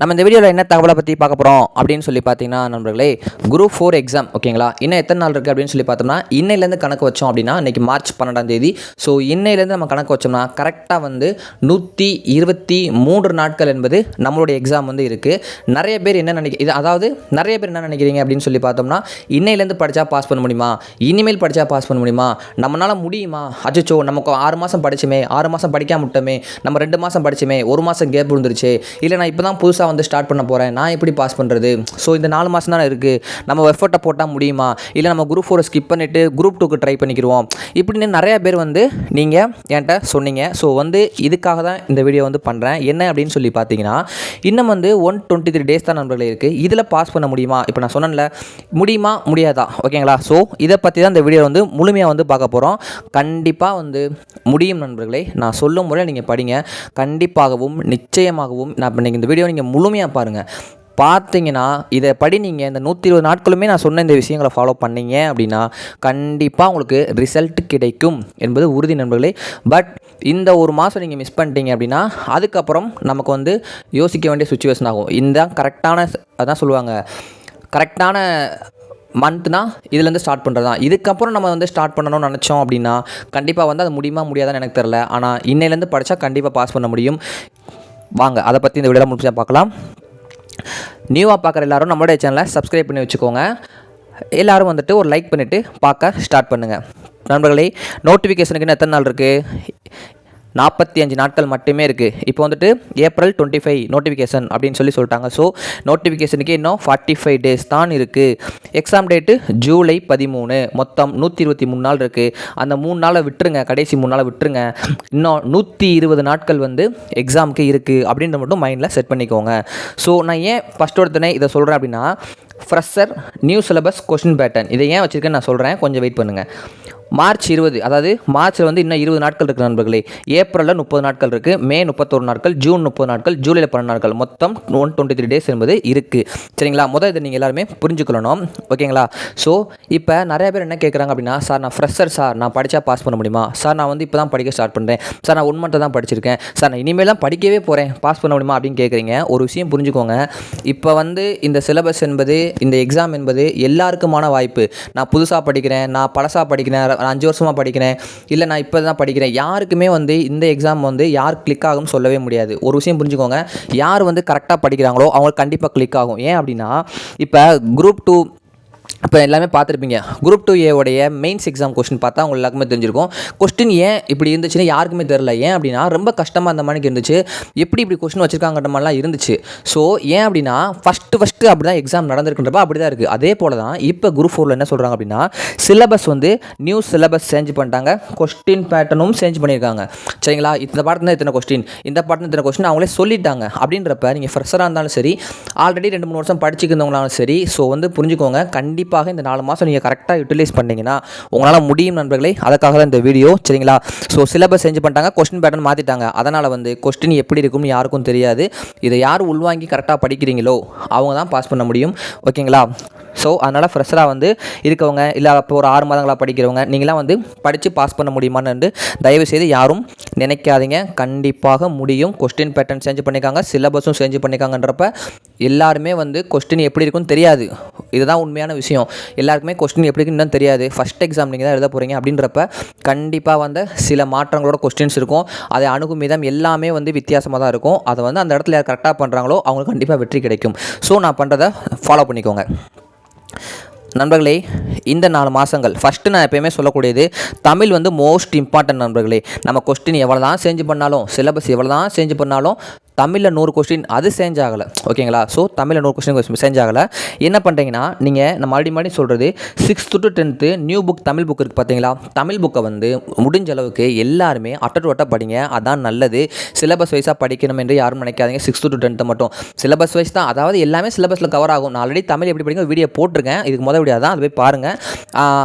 நம்ம இந்த வீடியோவில் என்ன தகவலை பற்றி பார்க்க போகிறோம் அப்படின்னு சொல்லி பார்த்தீங்கன்னா நண்பர்களே குரூப் ஃபோர் எக்ஸாம் ஓகேங்களா? இன்னும் எத்தனை நாள் இருக்குது அப்படின்னு சொல்லி பார்த்தோம்னா இன்னையிலேருந்து கணக்கு வச்சோம் அப்படின்னா இன்றைக்கி மார்ச் பன்னெண்டாம் தேதி. ஸோ இன்னையிலேருந்து நம்ம கணக்கு வச்சோம்னா கரெக்டாக வந்து நூற்றி இருபத்தி மூன்று நாட்கள் என்பது நம்மளுடைய எக்ஸாம் வந்து இருக்குது நிறைய பேர் என்ன நினைக்க இது அதாவது நிறைய பேர் என்ன நினைக்கிறீங்க அப்படின்னு சொல்லி பார்த்தோம்னா இன்னையிலேருந்து படித்தா பாஸ் பண்ண முடியுமா? இனிமேல் படித்தா பாஸ் பண்ண முடியுமா? நம்மளால் முடியுமா? அச்சோ நமக்கு ஆறு மாதம் படிச்சுமே ஆறு மாதம் படிக்காம விட்டோமே நம்ம ரெண்டு மாதம் படிச்சுமே ஒரு மாதம் கேப் விழுந்துருச்சு. இல்லை நான் இப்போ தான் புதுசாக வந்து ஸ்டார்ட் பண்ண போகிறேன் நான் எப்படி பாஸ் பண்ணுறது ஸோ இந்த நாலு மாதம் தானே இருக்குது நம்ம எஃபர்ட்டை போட்டால் முடியுமா? இல்லை நம்ம குரூப் ஃபோரை ஸ்கிப் பண்ணிவிட்டு குரூப் டூக்கு ட்ரை பண்ணிக்கிடுவோம் இப்படின்னு நிறையா பேர் வந்து நீங்கள் என்கிட்ட சொன்னீங்க. ஸோ வந்து இதுக்காக தான் இந்த வீடியோ வந்து பண்ணுறேன் என்ன அப்படின்னு சொல்லி பார்த்தீங்கன்னா இன்னும் வந்து ஒன் டுவெண்ட்டி த்ரீ டேஸ் தான் நண்பர்களே இருக்குது இதில் பாஸ் பண்ண முடியுமா? இப்போ நான் சொன்னேன்ல முடியுமா? முடியாதா? ஓகேங்களா ஸோ இதை பற்றி தான் இந்த வீடியோ வந்து முழுமையாக வந்து பார்க்க போகிறோம் கண்டிப்பாக வந்து முடியும் நண்பர்களே. நான் சொல்லும் முறை நீங்கள் படிங்க. கண்டிப்பாகவும் நிச்சயமாகவும் நான் இப்போ நீங்கள் இந்த வீடியோ நீங்கள் முழுமையாக பாருங்கள் பார்த்தீங்கன்னா இதை படி நீங்கள் இந்த நூற்றி இருபது நாட்களுமே நான் சொன்ன இந்த விஷயங்களை ஃபாலோ பண்ணீங்க அப்படின்னா கண்டிப்பாக உங்களுக்கு ரிசல்ட் கிடைக்கும் என்பது உறுதி நண்பர்களே. பட் இந்த ஒரு மாதம் நீங்கள் மிஸ் பண்ணிட்டீங்க அப்படின்னா அதுக்கப்புறம் நமக்கு வந்து யோசிக்க வேண்டிய சுச்சுவேஷன் ஆகும். இந்த கரெக்டான அதான் சொல்லுவாங்க. கரெக்டான மந்த்னா இதுலேருந்து ஸ்டார்ட் பண்ணுறது தான் இதுக்கப்புறம் நம்ம வந்து ஸ்டார்ட் பண்ணணும்னு நினச்சோம் அப்படின்னா கண்டிப்பாக வந்து அது முடியுமா முடியாதான்னு எனக்கு தெரில ஆனால் இன்னையிலேருந்து படித்தா கண்டிப்பாக பாஸ் பண்ண முடியும். வாங்க அதை பற்றி இந்த வீடியோவில் முடிச்சா பார்க்கலாம். நியூவாக பார்க்குற எல்லாரும் நம்மளுடைய சேனலை சப்ஸ்கிரைப் பண்ணி வச்சுக்கோங்க. எல்லாரும் வந்துட்டு ஒரு லைக் பண்ணிவிட்டு பார்க்க ஸ்டார்ட் பண்ணுங்கள் நண்பர்களே நோட்டிஃபிகேஷனுக்கு இன்னும் எத்தனை நாள் இருக்குது நாற்பத்தி அஞ்சு நாட்கள் மட்டுமே இருக்குது இப்போ வந்துட்டு ஏப்ரல் டுவெண்ட்டி ஃபைவ் நோட்டிஃபிகேஷன் அப்படின்னு சொல்லி சொல்லிட்டாங்க. ஸோ நோட்டிஃபிகேஷனுக்கு இன்னும் ஃபார்ட்டி ஃபைவ் டேஸ் தான் இருக்குது எக்ஸாம் டேட்டு ஜூலை பதிமூணு. மொத்தம் நூற்றி இருபத்தி மூணு நாள் இருக்குது அந்த மூணு நாளை விட்டுருங்க. கடைசி மூணு நாளை விட்டுருங்க. இன்னும் நூற்றி இருபது நாட்கள் வந்து எக்ஸாமுக்கு இருக்குது அப்படின்ற மட்டும் மைண்டில் செட் பண்ணிக்கோங்க. ஸோ நான் ஏன் ஃபஸ்ட் ஒருத்தனே இதை சொல்கிறேன் அப்படின்னா fresher new syllabus question pattern இதை ஏன் வச்சுருக்கேன்னு நான் சொல்கிறேன் கொஞ்சம் வெயிட் பண்ணுங்கள் மார்ச் இருபது அதாவது மார்ச்சில் வந்து இன்னும் இருபது நாட்கள் இருக்குது நண்பர்களே. ஏப்ரலில் முப்பது நாட்கள் இருக்குது மே முப்பத்தொரு நாட்கள் ஜூன் முப்பது நாட்கள் ஜூலையில் பன்னெண்டு நாட்கள். மொத்தம் ஒன் டுவெண்ட்டி த்ரீ டேஸ் என்பது இருக்குது சரிங்களா? முதல் இதை நீங்கள் எல்லாருமே புரிஞ்சுக்கொள்ளணும். ஓகேங்களா? ஸோ இப்போ நிறைய பேர் என்ன கேட்குறாங்க அப்படின்னா சார் நான் ஃப்ரெஷர் சார் நான் படித்தா பாஸ் பண்ண முடியுமா? சார் நான் வந்து இப்போ தான் படிக்க ஸ்டார்ட் பண்ணுறேன் சார் நான் ஒன் மந்த்தை தான் படிச்சிருக்கேன். சார் நான் இனிமேல் தான் படிக்கவே போகிறேன் பாஸ் பண்ண முடியுமா? அப்படின்னு கேட்குறீங்க ஒரு விஷயம் புரிஞ்சுக்கோங்க. இப்போ வந்து இந்த சிலபஸ் என்பது இந்த எக்ஸாம் என்பது எல்லாருக்குமான வாய்ப்பு. நான் புதுசாக படிக்கிறேன் நான் பழசாக படிக்கிறேன் நான் அஞ்சு வருஷமாக படிக்கிறேன் இல்லை நான் இப்போ தான் படிக்கிறேன். யாருக்குமே வந்து இந்த எக்ஸாம் வந்து யார் கிளிக் ஆகும் சொல்லவே முடியாது. ஒரு விஷயம் புரிஞ்சுக்கோங்க. யார் வந்து கரெக்டாக படிக்கிறாங்களோ அவங்களுக்கு கண்டிப்பாக கிளிக் ஆகும். ஏன் அப்படின்னா இப்போ குரூப் டூ இப்போ எல்லாமே பார்த்துருப்பீங்க. குரூப் டூ ஏவுடைய மெயின்ஸ் எக்ஸாம் கொஸ்டின் பார்த்தா உங்களுக்கு எல்லாருக்குமே தெரிஞ்சிருக்கும். கொஸ்டின் ஏன் இப்படி இருந்துச்சுன்னா யாருக்குமே தெரில ஏன் அப்படின்னா ரொம்ப கஷ்டமாக அந்த மாதிரி இருந்துச்சு. எப்படி இப்படி கொஸ்டின் வச்சிருக்காங்கன்ற மாதிரிலாம் இருந்துச்சு. ஸோ ஏன் அப்படின்னா ஃபஸ்ட்டு ஃபஸ்ட்டு அப்படி தான் எக்ஸாம் நடந்திருக்குன்றப்ப அப்படி தான் இருக்குது அதே போல் தான் இப்போ குரூப் ஃபோரில் என்ன சொல்கிறாங்க அப்படின்னா சிலபஸ் வந்து நியூ சிலபஸ் சேஞ்ச் பண்ணிட்டாங்க. கொஸ்டின் பேட்டர்னும் சேஞ்ச் பண்ணியிருக்காங்க. சரிங்களா? இந்த பாடத்தில் இத்தனை கொஸ்டின் இந்த பாடத்தில் இத்தனை கொஸ்டின் அவங்களே சொல்லிட்டாங்க. அப்படின்றப்ப நீங்கள் ஃப்ரெஷராக இருந்தாலும் சரி ஆல்ரெடி ரெண்டு மூணு வருஷம் படிச்சுக்கிறவங்களாலும் சரி ஸோ வந்து புரிஞ்சுக்கோங்க. கண்டிப்பாக இந்த நாலு மாதம் நீங்கள் கரெக்டாக யூட்டிலைஸ் பண்ணிங்கன்னா உங்களால் முடியும் நண்பர்களே. அதுக்காக தான் இந்த வீடியோ சரிங்களா? ஸோ சிலபஸ் சேஞ்ச் பண்ணிட்டாங்க கொஸ்டின் பேட்டர்ன் மாற்றிட்டாங்க அதனால் வந்து கொஸ்டின் எப்படி இருக்கும்னு யாருக்கும் தெரியாது. இதை யார் உள்வாங்கி கரெக்டாக படிக்கிறீங்களோ அவங்க தான் பாஸ் பண்ண முடியும். ஓகேங்களா? ஸோ அதனால் ஃப்ரெஷராக வந்து இருக்கவங்க இல்லை அப்போ ஒரு ஆறு மாதங்களாக படிக்கிறவங்க நீங்களாம் வந்து படித்து பாஸ் பண்ண முடியுமான்னு தயவு செய்து யாரும் நினைக்காதீங்க. கண்டிப்பாக முடியும். கொஸ்டின் பேட்டர்ன் சேஞ்ச் பண்ணியிருக்காங்க சிலபஸும் சேஞ்ச் பண்ணியிருக்காங்கன்றப்ப எல்லாருமே வந்து கொஸ்டின் எப்படி இருக்குன்னு தெரியாது. இதுதான் உண்மையான விஷயம். எல்லாருக்குமே கொஸ்டின் எப்படி இருக்குன்னு தெரியாது. ஃபஸ்ட் எக்ஸாம் நீங்கள் தான் எழுத போகிறீங்க அப்படின்றப்ப கண்டிப்பாக வந்து சில மாற்றங்களோட கொஸ்டின்ஸ் இருக்கும். அதை அணுகும் விதம் எல்லாமே வந்து வித்தியாசமாக தான் இருக்கும். அதை வந்து அந்த இடத்துல யார் கரெக்டாக பண்ணுறாங்களோ அவங்களுக்கு கண்டிப்பாக வெற்றி கிடைக்கும். ஸோ நான் பண்ணுறதை ஃபாலோ பண்ணிக்கோங்க. நண்பர்களே இந்த நாலு மாதங்கள் ஃபஸ்ட்டு நான் எப்பயுமே சொல்லக்கூடியது தமிழ் வந்து மோஸ்ட் இம்பார்ட்டன்ட் நண்பர்களே. நம்ம கொஸ்டின் எவ்வளோ தான் சேஞ்ச் பண்ணாலும் சிலபஸ் எவ்வளோ தான் சேஞ்ச் பண்ணாலும் தமிழில் நூறு கொஸ்டின் அது சேஞ்ச் ஆகலை ஓகேங்களா? ஸோ தமிழில் நூறு கொஸ்டின் சேஞ்ச் ஆகலை என்ன பண்ணுறீங்கன்னா நீங்கள் நான் மறுபடி மறுபடியும் சொல்கிறது sixth to tenth new book Tamil book இருக்குது பார்த்தீங்களா தமிழ் புக்கை வந்து முடிஞ்ச அளவுக்கு எல்லாருமே அட்ட டு அட்ட படிங்க. அதான் நல்லது. சிலபஸ் வைஸாக படிக்கணும் என்று யாரும் நினைக்காதீங்க. சிக்ஸ்த்து டு டென்த்து மட்டும். சிலபஸ் வைஸ் தான் அதாவது எல்லாமே சிலபஸில் கவர் ஆகும். நான் ஆல்ரெடி தமிழ் எப்படி படிக்க வீடியோ போட்டிருக்கேன். இதுக்கு முதல் வீடியோ தான் அது போய் பாருங்கள்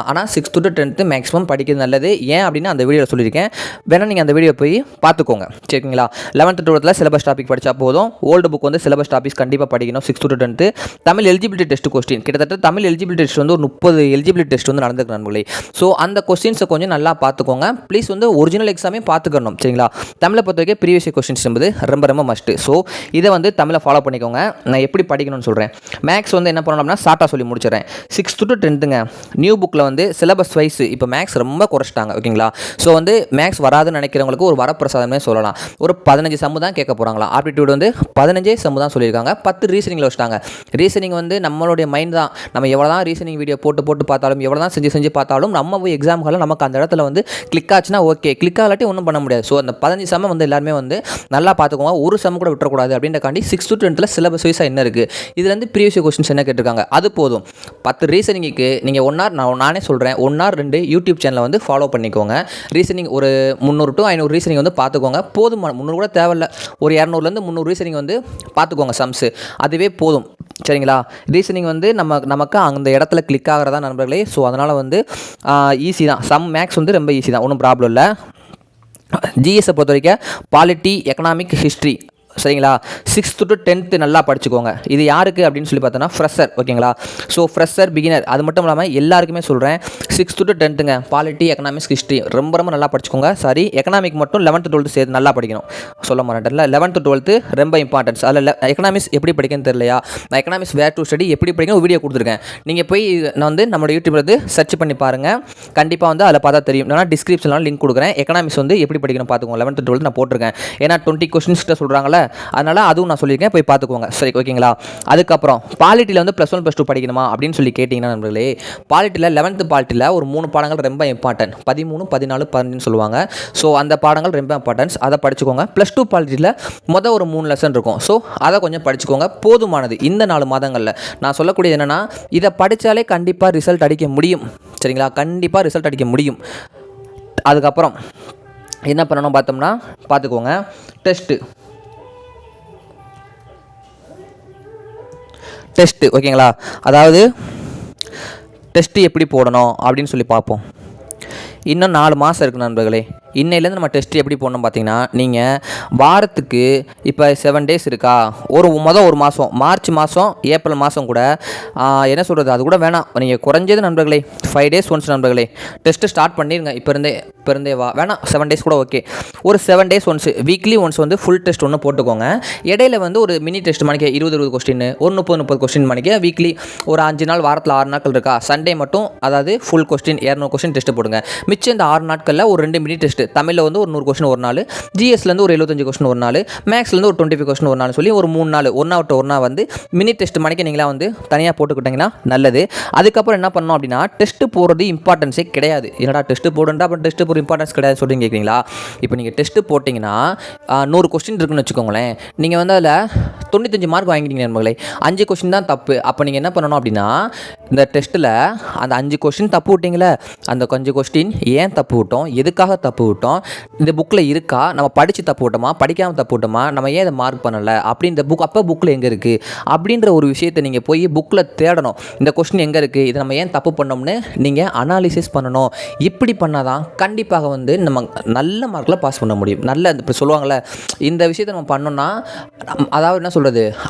ஆனால் சிக்ஸ்த்து டு டென்த்து மேக்ஸிமம் படிக்கிறது நல்லது. ஏன் அப்படின்னு அந்த வீடியோவில் சொல்லியிருக்கேன். வேணால் நீங்கள் அந்த வீடியோ போய் பார்த்துக்கோங்க. சரிங்களா? லெவன்த்து டுவெல்த்தில் சிலபஸ் டாபிக் டாபிக் படித்தா போதும். ஓல்டு புக் வந்து சிலபஸ் டாபிக்ஸ் கண்டிப்பாக படிக்கணும் sixth to tenth Tamil eligibility test question கிட்டத்தட்ட தமிழ் எலிஜிபிலிட்டி டெஸ்ட் வந்து ஒரு முப்பது எலிஜிபிலிட்டி டெஸ்ட் வந்து நடந்துருக்கு நண்பர்களே. ஸோ அந்த கொஸ்டின்ஸை கொஞ்சம் நல்லா பார்த்துக்கோங்க. ப்ளீஸ் வந்து ஒரிஜினல் எக்ஸாமே பார்த்துக்கணும் சரிங்களா? தமிழை பொறுத்த வரைக்கும் ப்ரீவியஸ் கொஸ்டின்ஸ் என்பது ரொம்ப ரொம்ப மஸ்ட்டு ஸோ இதை வந்து தமிழை ஃபாலோ பண்ணிக்கோங்க. நான் எப்படி படிக்கணும்னு சொல்கிறேன் மேக்ஸ் வந்து என்ன பண்ணணும் அப்படின்னா ஷார்ட்டாக சொல்லி முடிச்சிடுறேன். சிக்ஸ்த்து டு டென்த்துங்க நியூ புக்கில் வந்து சிலபஸ் வைஸ் இப்போ மேக்ஸ் ரொம்ப குறைச்சிட்டாங்க ஓகேங்களா ஸோ வந்து மேக்ஸ் வராதுன்னு நினைக்கிறவங்களுக்கு ஒரு வரப்பிரசாதமே சொல்லலாம். ஒரு பதினஞ்சு சம்மு தான் கேட்க போகிறாங்களா ஆப்டிடியூட் வந்து பதினஞ்சே சம்மு தான் சொல்லியிருக்காங்க. பத்து ரீசனிங்கில் வச்சுட்டாங்க. ரீசனிங் வந்து நம்மளுடைய மைண்ட் தான். நம்ம எவ்வளோ தான் ரீசனிங் வீடியோ போட்டு போட்டு பார்த்தாலும் எவ்வளோ தான் செஞ்சு செஞ்சு பார்த்தாலும் நம்ம போய் எக்ஸாம்களில் நமக்கு அந்த இடத்துல வந்து கிளிக் ஆச்சுன்னா ஓகே கிளிக் ஆகலாட்டி ஒன்றும் பண்ண முடியாது. ஸோ அந்த பதினஞ்சு சம்ம வந்து எல்லாருமே வந்து நல்லா பார்த்துக்கோங்க. ஒரு சம்ம கூட விட்டுறக்கூடாது அப்படின்றக்காண்டி சிக்ஸ் டு டென்த்தில் சிலபஸ் வைஸாக என்ன இருக்குது இதுலேருந்து ப்ரீவியஸ் கொஸ்டின்ஸ் என்ன கேட்டிருக்காங்க? அது போதும். பத்து ரீசனிங்க்கு நீங்கள் ஒன் ஹவர் நான் நானே சொல்கிறேன் ஒன் ஹவர் ரெண்டு யூடியூப் சேனலை வந்து ஃபாலோ பண்ணிக்கோங்க. ரீசனிங் ஒரு முந்நூறு டு ஐநூறு ரீசனிங் வந்து பார்த்துக்கோங்க. போதுமான முந்நூறு கூட தேவையில்ல. ஒரு இரநூறு இரநூறுலேருந்து முந்நூறு ரீசனிங் வந்து பார்த்துக்கோங்க சம்ஸு அதுவே போதும். சரிங்களா? ரீசனிங் வந்து நம்ம நமக்கு அந்த இடத்துல கிளிக் ஆகிறதா நண்பர்களே ஸோ அதனால் வந்து ஈஸி தான். சம் மேக்ஸ் வந்து ரொம்ப ஈஸி தான். ஒன்றும் ப்ராப்ளம் இல்லை. ஜிஎஸை பொறுத்த வரைக்கும் பாலிட்டி எக்கனாமிக் ஹிஸ்ட்ரி சரிங்களா? சிக்ஸ்த்து டு டென்த்து நல்லா படிச்சுக்கோங்க. இது யாருக்கு அப்படின்னு சொல்லி பார்த்தோன்னா ஃப்ரெஷர் ஓகேங்களா ஸோ ஃப்ரெஷர் பிகினர் அது மட்டும் இல்லாமல் எல்லாருக்குமே சொல்கிறேன் சிக்ஸ்த்து டு டென்த்துங்க பாலிட்டி எக்கனாமிக்ஸ் ஹிஸ்ட்ரி ரொம்ப ரொம்ப நல்லா படிச்சுக்கோங்க. சாரி எக்கனாமிக் மட்டும் லெவன்த்து டுவெல்த்து சேர்த்து நல்லா படிக்கணும். சொல்ல மாட்டேன்ல லெவன்த்து டுவெல்த்து ரொம்ப இம்பார்ட்டன்ஸ் அதில் எக்கனாமிக்ஸ் எப்படி படிக்கணும்னு தெரியலையா? நான் எக்கனாமிக்ஸ் வேர் டு ஸ்டடி எப்படி படிக்கணும் வீடியோ கொடுத்துருக்கேன். நீங்கள் போய் நான் வந்து நம்மளோட யூடியூப்ல வந்து சர்ச் பண்ணி பாருங்கள் கண்டிப்பாக வந்து அதில் பார்த்தா தெரியும். நான் டிஸ்கிரிப்ஷனில் லிங்க் கொடுக்குறேன். எக்கனாமிக்ஸ் வந்து எப்படி படிக்கணும் பார்த்துக்கோங்க. லெவன்த்து டுவெல்த்து நான் போட்டிருக்கேன். ஏன்னா டுவெண்ட்டி கொஸ்டின்ஸ்கிட்ட சொல்கிறாங்களே அதனால் அதுவும் நான் சொல்லியிருக்கேன். போய் பார்த்துக்கோங்க. சரி ஓகேங்களா? அதுக்கப்புறம் பாலிட்டியில் வந்து ப்ளஸ் ஒன் ப்ளஸ் டூ படிக்கணுமா அப்படின்னு சொல்லி கேட்டிங்கன்னா நண்பர்களே பாலிட்டியில் லெவன்த்து பாலிட்டியில் ஒரு மூணு பாடங்கள் ரொம்ப இம்பார்ட்டன்ட் பதிமூணு பதினாலு பதினஞ்சுன்னு சொல்லுவாங்க. ஸோ அந்த பாடங்கள் ரொம்ப இம்பார்ட்டன்ஸ் அதை படிச்சுக்கோங்க. ப்ளஸ் டூ பாலிட்டியில் மொதல் ஒரு மூணு லெசன் இருக்கும். ஸோ அதை கொஞ்சம் படிச்சுக்கோங்க. போதுமானது. இந்த நாலு மாதங்களில். நான் சொல்லக்கூடியது என்னென்னா இதை படித்தாலே கண்டிப்பாக ரிசல்ட் அடிக்க முடியும். சரிங்களா? கண்டிப்பாக ரிசல்ட் அடிக்க முடியும். அதுக்கப்புறம் என்ன பண்ணணும் பார்த்தோம்னா பார்த்துக்கோங்க. டெஸ்ட்டு டெஸ்ட்டு ஓகேங்களா? அதாவது டெஸ்ட்டு எப்படி போடணும் அப்படின்னு சொல்லி பார்ப்போம். இன்னும் நாலு மாதம் இருக்குது நண்பர்களே. இன்னையிலேருந்து நம்ம டெஸ்ட் எப்படி போடணும் பார்த்தீங்கன்னா நீங்கள் வாரத்துக்கு இப்போ செவன் டேஸ் இருக்கா? ஒரு மொதல் ஒரு மாதம் மார்ச் மாதம் ஏப்ரல் மாதம் கூட என்ன சொல்கிறது அது கூட வேணாம். நீங்கள் குறைஞ்சது நண்பர்களே ஃபைவ் டேஸ் ஒன்ஸ் நண்பர்களே. டெஸ்ட்டு ஸ்டார்ட் பண்ணிடுங்க இப்போ இருந்தே இப்போ இருந்தே வா. வேணாம் செவன் டேஸ் கூட ஓகே ஒரு seven days once weekly once வந்து ஃபுல் டெஸ்ட் ஒன்று போட்டுக்கோங்க. இடையில வந்து ஒரு மினி டெஸ்ட் மணிக்கு இருபது இருபது கொஸ்டின் ஒரு முப்பது முப்பது கொஸ்டின் மணிக்கு வீக்லி ஒரு அஞ்சு நாள் வாரத்தில் ஆறு நாட்கள் இருக்கா? சண்டே மட்டும் அதாவது ஃபுல் கொஸ்டின் இரநூறு கொஸ்டின் டெஸ்ட் போடுங்க. மிச்சம் இந்த ஆறு நாட்களில் ஒரு ரெண்டு மினி டெஸ்ட் தமிழில் வந்து ஒரு நூறு கொஸ்டின் ஒரு நாள் ஜிஎஸ்லேருந்து ஒரு எழுபத்தஞ்சு கொஸ்டின் ஒரு நாள் மேக்ஸ்லேருந்து ஒரு டுவெண்ட்டி ஃபைவ் கொஸ்டின் ஒரு நாள் சொல்லி ஒரு மூணு நாள் ஒன் அவுட் ஒரு நாள் வந்து மினி டெஸ்ட் மணிக்கு நீங்களா வந்து தனியாக போட்டுக்கிட்டிங்கன்னா நல்லது. அதுக்கப்புறம் என்ன பண்ணணும் அப்படின்னா டெஸ்ட் போடுறது இம்பார்ட்டன்ஸே கிடையாது. என்னடா டெஸ்ட் போடுன்றா அப்புறம் டெஸ்ட் ஒரு இம்பார்ட்டன்ஸ் கிடையாது சொல்லிட்டு கேட்குறீங்களா? இப்போ நீங்கள் டெஸ்ட்டு போட்டிங்கன்னா நூறு கொஸ்டின் இருக்குன்னு வச்சுக்கோங்களேன். நீங்கள் வந்து அதில் தொண்ணூத்தஞ்சு மார்க் வாங்கிட்டீங்க நண்பர்களே. அஞ்சு கொஷின் தான் தப்பு. அப்போ நீங்கள் என்ன பண்ணணும் அப்படின்னா இந்த டெஸ்ட்டில் அந்த அஞ்சு கொஸ்டின் தப்பு விட்டீங்களே அந்த கொஞ்சம் கொஸ்டின் ஏன் தப்பு விட்டோம்? எதுக்காக தப்பு விட்டோம்? இந்த புக்கில் இருக்கா? நம்ம படித்து தப்பு விட்டோமா? படிக்காமல் தப்பு விட்டோமா? நம்ம ஏன் இதை மார்க் பண்ணலை? அப்படி இந்த புக் அப்போ புக்கில் எங்கே இருக்குது அப்படின்ற ஒரு விஷயத்தை நீங்கள் போய் புக்கில் தேடணும். இந்த கொஸ்டின் எங்கே இருக்குது இதை நம்ம ஏன் தப்பு பண்ணோம்னு நீங்கள் அனாலிசிஸ் பண்ணணும். இப்படி பண்ணால் தான் கண்டிப்பாக வந்து நம்ம நல்ல மார்க்கில் பாஸ் பண்ண முடியும். நல்ல இப்போ சொல்லுவாங்கள்ல இந்த விஷயத்தை நம்ம பண்ணோம்னா அதாவது என்ன சொல்கிறது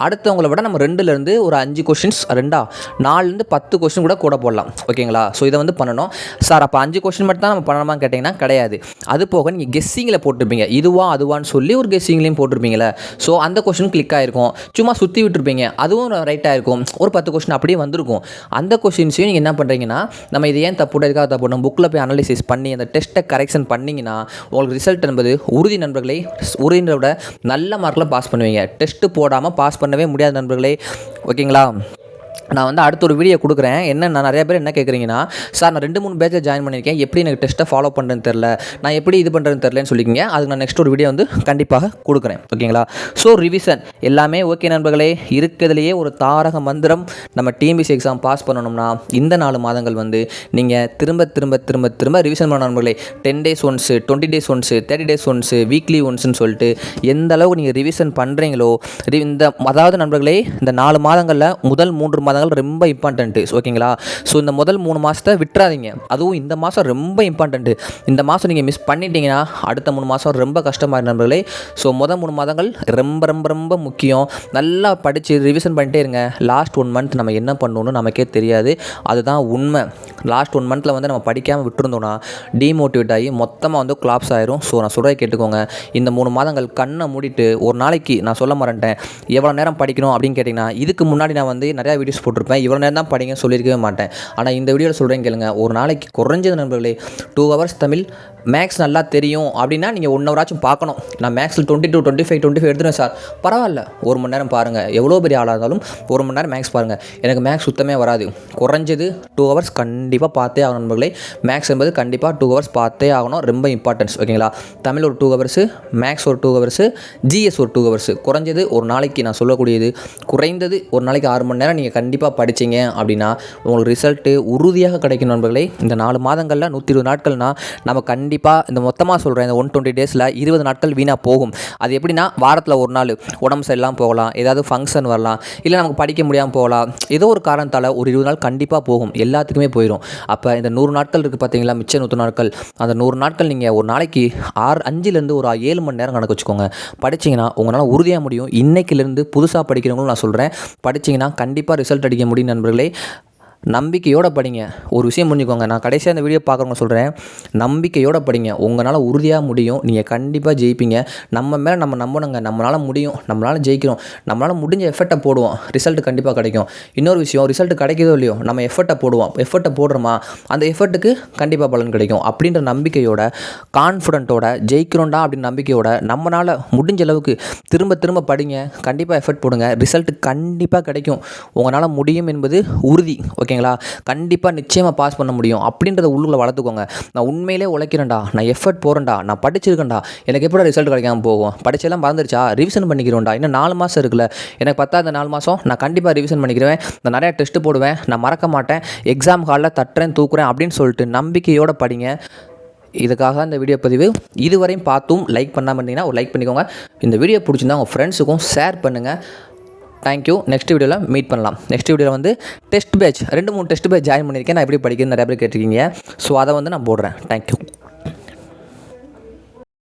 அடுத்தவங்களை விட நம்ம ரெண்டுலேருந்து ஒரு அஞ்சு கொஷின்ஸ் ரெண்டா? நாலுலேருந்து பத்து கொஷின் கூட கூட போடலாம். ஓகேங்களா? ஸோ இதை வந்து பண்ணணும். சார் அப்போ அஞ்சு கொஸ்டின் மட்டும் தான் நம்ம பண்ணணுமா கேட்டிங்கன்னா கிடையாது. அது போக நீங்கள் கெஸ்ஸிங்கில் போட்டிருப்பீங்க. இதுவா அதுவான்னு சொல்லி ஒரு கெஸ்ஸிங்லேயும் போட்டிருப்பீங்களே ஸோ அந்த கொஷின் கிளிக் ஆகிருக்கும் சும்மா சுற்றி விட்டுருப்பீங்க. அதுவும் ரைட்டாக இருக்கும் ஒரு பத்து கொஷின் அப்படியே வந்திருக்கும். அந்த கொஷின்ஸையும் நீங்கள் என்ன பண்ணுறீங்கன்னா நம்ம இது ஏன் தப்பு எதுக்காக தப்பு நம்ம புக்கில் போய் அனலைசிஸ் பண்ணி அந்த டெஸ்ட்டை கரெக்ஷன் பண்ணிங்கன்னா உங்களுக்கு ரிசல்ட் என்பது உறுதி நண்பர்களை உறுதின்றத விட நல்ல மார்க்கில் பாஸ் பண்ணுவீங்க. டெஸ்ட்டு போட போடாமல் பாஸ் பண்ணவே முடியாது நண்பர்களே. ஓகேங்களா நான் வந்து அடுத்த ஒரு வீடியோ கொடுக்குறேன். என்ன நான் நிறைய பேர் என்ன கேட்குறீங்கன்னா சார் நான் ரெண்டு மூணு பேஜில் ஜாயின் பண்ணியிருக்கேன். எப்படி எனக்கு டெஸ்ட்டை ஃபாலோ பண்ணுறேன்னு தெரில நான் எப்படி இது பண்ணுறேன்னு தெரிலன்னு சொல்லிக்கிங்க. அதுக்கு நான் நெக்ஸ்ட் ஒரு வீடியோ வந்து கண்டிப்பாக கொடுக்குறேன். ஓகேங்களா? ஸோ ரிவிஷன் எல்லாமே ஓகே நண்பர்களே. இருக்கிறதுலையே ஒரு தாரக மந்திரம். நம்ம டிஎம்பிசி எக்ஸாம் பாஸ் பண்ணணும்னா இந்த நாலு மாதங்கள் வந்து நீங்கள் திரும்ப திரும்ப திரும்ப திரும்ப ரிவிஷன் பண்ண நண்பர்களே. Ten days once twenty days once thirty days once weekly ஒன்ஸ்னு சொல்லிட்டு எந்த அளவுக்கு நீங்கள் ரிவிஷன் பண்ணுறீங்களோ இந்த அதாவது நண்பர்களே இந்த நாலு மாதங்களில் முதல் மூன்று மாதம் மாதங்கள் ரொம்ப இம்பார்ட்டன்ட்டு ஓகேங்களா ஸோ இந்த முதல் மூணு மாதத்தை விட்டுறாதீங்க. அதுவும் இந்த மாதம் ரொம்ப இம்பார்ட்டன்ட்டு இந்த மாதம் நீங்கள் மிஸ் பண்ணிட்டீங்கன்னா அடுத்த மூணு மாதம் ரொம்ப கஷ்டமாக நண்பர்களே. ஸோ முதல் மூணு மாதங்கள் ரொம்ப ரொம்ப ரொம்ப முக்கியம். நல்லா படித்து ரிவிஷன் பண்ணிட்டே இருங்க. லாஸ்ட் ஒன் மந்த் நம்ம என்ன பண்ணணும்னு நமக்கே தெரியாது. அதுதான் உண்மை. லாஸ்ட் ஒன் மந்தில் வந்து நம்ம படிக்காமல் விட்டுருந்தோம்னா டீமோட்டிவேட் ஆகி மொத்தமாக வந்து கிளாப்ஸ் ஆயிரும். ஸோ நான் சொல்கிறத கேட்டுக்கோங்க. இந்த மூணு மாதங்கள் கண்ணை மூடிட்டு ஒரு நாளைக்கு நான் சொல்ல மறந்துட்டேன். எவ்வளோ நேரம் படிக்கணும் அப்படின்னு கேட்டிங்கன்னா இதுக்கு முன்னாடி நான் வந்து நிறையா வீடியோஸ் போட்டிருப்பேன். இவ்வளோ நேரம் தான் படிங்க சொல்லியிருக்கவே மாட்டேன். ஆனால் இந்த வீடியோவில் சொல்கிறேன் கேளுங்க. ஒரு நாளைக்கு குறைஞ்சது நண்பர்களே டூ ஹவர்ஸ் தமிழ் மேக்ஸ் நல்லா தெரியும் அப்படின்னா நீங்கள் ஒன் ஹவராச்சும் பார்க்கணும். நான் மேக்ஸில் twenty two twenty five twenty five எடுத்துருவேன் சார். பரவாயில்ல. ஒரு மணி நேரம் பாருங்கள் எவ்வளோ பெரிய ஆளாக இருந்தாலும் ஒரு மணி நேரம் மேக்ஸ் பாருங்கள் எனக்கு மேக்ஸ் சுத்தமே வராது. குறைஞ்சது டூ ஹவர்ஸ் கண்டிப்பாக பார்த்தே ஆகணும் நண்பர்களே. மேக்ஸ் என்பது கண்டிப்பாக டூ ஹவர்ஸ் பார்த்தே ஆகணும். ரொம்ப இம்பார்ட்டன்ஸ் ஓகேங்களா தமிழ் ஒரு டூ ஹவர்ஸு மேக்ஸ் ஒரு டூ ஹவர்ஸு ஜிஎஸ் ஒரு டூ ஹவர்ஸு குறைஞ்சது ஒரு நாளைக்கு நான் சொல்லக்கூடியது. குறைந்தது ஒரு நாளைக்கு ஆறு மணி நேரம் நீங்கள் கண்டிப்பாக படிச்சீங்க அப்படின்னா உங்களுக்கு ரிசல்ட்டு உறுதியாக கிடைக்கும் நண்பர்களே. இந்த நாலு மாதங்களில் நூற்றி இருபது நாட்கள்னால் நம்ம கண்டிப்பாக கண்டிப்பாக இந்த மொத்தமாக சொல்கிறேன் இந்த ஒன் டுவெண்ட்டி டேஸில் இருபது நாட்கள் வீணாக போகும். அது எப்படின்னா வாரத்தில் ஒரு நாள் உடம்பு சரியெல்லாம் போகலாம் ஏதாவது ஃபங்க்ஷன் வரலாம் இல்லை நமக்கு படிக்க முடியாமல் போகலாம். ஏதோ ஒரு காரணத்தால் ஒரு இருபது நாள் கண்டிப்பாக போகும். எல்லாத்துக்குமே போயிடும் அப்போ இந்த நூறு நாட்கள் இருக்குது பார்த்தீங்களா மிச்ச நூற்று நாட்கள்? அந்த நூறு நாட்கள் நீங்கள் ஒரு நாளைக்கு ஆறு அஞ்சுலேருந்து ஒரு ஏழு மணி நேரம் கணக்கு வச்சுக்கோங்க. படிச்சிங்கன்னா உங்களால் உறுதியாக முடியும். இன்றைக்கிலேருந்து புதுசாக படிக்கிறவங்களும் நான் சொல்கிறேன் படிச்சிங்கன்னா கண்டிப்பாக ரிசல்ட் அடிக்க முடியும் நண்பர்களே. நம்பிக்கையோட படிங்க. ஒரு விஷயம் புரிஞ்சுக்கோங்க. நான் கடைசியாக இந்த வீடியோ பார்க்குறவங்க சொல்கிறேன் நம்பிக்கையோட படிங்க. உங்களால் உறுதியாக முடியும். நீங்கள் கண்டிப்பாக ஜெயிப்பீங்க. நம்ம மேலே நம்ம நம்பணுங்க. நம்மளால் முடியும். நம்மளால் ஜெயிக்கிறோம். நம்மளால் முடிஞ்ச எஃபர்ட்டை போடுவோம். ரிசல்ட் கண்டிப்பாக கிடைக்கும். இன்னொரு விஷயம் ரிசல்ட் கிடைக்கிதோ இல்லையோ நம்ம எஃபர்ட்டை போடுவோம். எஃபர்ட்டை போடுறோமா? அந்த எஃபர்ட்டுக்கு கண்டிப்பாக பலன் கிடைக்கும். அப்படின்ற நம்பிக்கையோட கான்ஃபிடென்ட்டோட ஜெயிக்கிறோண்டா அப்படின்னு நம்பிக்கையோட நம்மளால் முடிஞ்ச அளவுக்கு திரும்ப திரும்ப படிங்க. கண்டிப்பாக எஃபர்ட் போடுங்க. ரிசல்ட் கண்டிப்பாக கிடைக்கும். உங்களால் முடியும் என்பது உறுதி. ஓகே ஓகேங்களா? கண்டிப்பாக நிச்சயமாக பாஸ் பண்ண முடியும். அப்படின்றத உள்ளுக்குள்ள வளர்த்துக்கோங்க. நான் உண்மையிலே உழைக்கிறேன்டா. நான் எஃபர்ட் போகிறேன்டா நான் படிச்சிருக்கேன்டா. எனக்கு எப்படி ரிசல்ட் கிடைக்காம போகும்? படிச்செல்லாம் மறந்துருச்சா? ரிவிஷன் பண்ணிக்கிறோம்டா. இன்னும் நாலு மாதம் இருக்குல்ல. எனக்கு பத்தாத நாலு மாதம் நான் கண்டிப்பாக ரிவிஷன் பண்ணிக்கிறேன். நான் நிறையா டெஸ்ட்டு போடுவேன். நான் மறக்க மாட்டேன். எக்ஸாம் ஹாலில் தட்டுறேன் தூக்குறேன் அப்படின்னு சொல்லிட்டு நம்பிக்கையோடு படிங்க. இதுக்காக இந்த வீடியோ பதிவு. இதுவரையும் பார்த்தும் லைக் பண்ணாமல் இருந்தீங்கன்னா ஒரு லைக் பண்ணிக்கோங்க. இந்த வீடியோ பிடிச்சிருந்தா உங்கள் ஃப்ரெண்ட்ஸுக்கும் ஷேர் பண்ணுங்கள் தேங்க்யூ நெக்ஸ்ட் வீடியோவில் மீட் பண்ணலாம். நெக்ஸ்ட் வீடியோவில் வந்து டெஸ்ட் பேட்ச் ரெண்டு மூணு டெஸ்ட் பேட்ச் ஜாயின் பண்ணியிருக்கேன். நான் எப்படி படிக்கிறது நிறைய பேர் கேட்டிருக்கீங்க. ஸோ அதை வந்து நான் போடுறேன். தேங்க்யூ